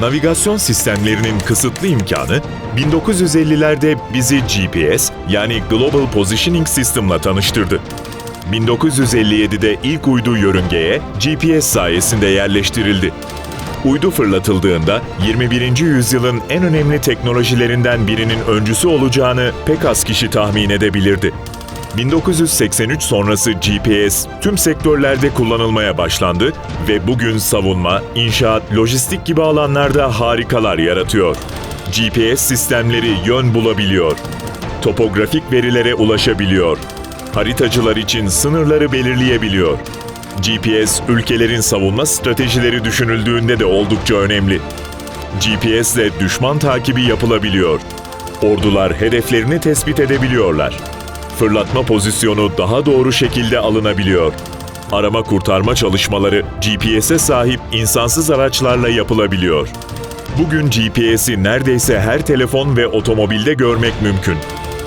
Navigasyon sistemlerinin kısıtlı imkanı 1950'lerde bizi GPS yani Global Positioning System'la tanıştırdı. 1957'de ilk uydu yörüngeye GPS sayesinde yerleştirildi. Uydu fırlatıldığında 21. yüzyılın en önemli teknolojilerinden birinin öncüsü olacağını pek az kişi tahmin edebilirdi. 1983 sonrası GPS tüm sektörlerde kullanılmaya başlandı ve bugün savunma, inşaat, lojistik gibi alanlarda harikalar yaratıyor. GPS sistemleri yön bulabiliyor. Topografik verilere ulaşabiliyor. Haritacılar için sınırları belirleyebiliyor. GPS ülkelerin savunma stratejileri düşünüldüğünde de oldukça önemli. GPS ile düşman takibi yapılabiliyor. Ordular hedeflerini tespit edebiliyorlar. Fırlatma pozisyonu daha doğru şekilde alınabiliyor. Arama kurtarma çalışmaları GPS'e sahip insansız araçlarla yapılabiliyor. Bugün GPS'i neredeyse her telefon ve otomobilde görmek mümkün.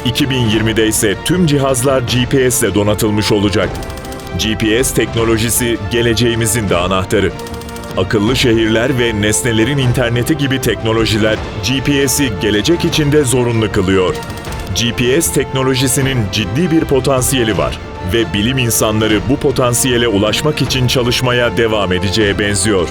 2020'de ise tüm cihazlar GPS donatılmış olacak. GPS teknolojisi geleceğimizin de anahtarı. Akıllı şehirler ve nesnelerin interneti gibi teknolojiler GPS'i gelecek içinde zorunlu kılıyor. GPS teknolojisinin ciddi bir potansiyeli var ve bilim insanları bu potansiyele ulaşmak için çalışmaya devam edeceğe benziyor.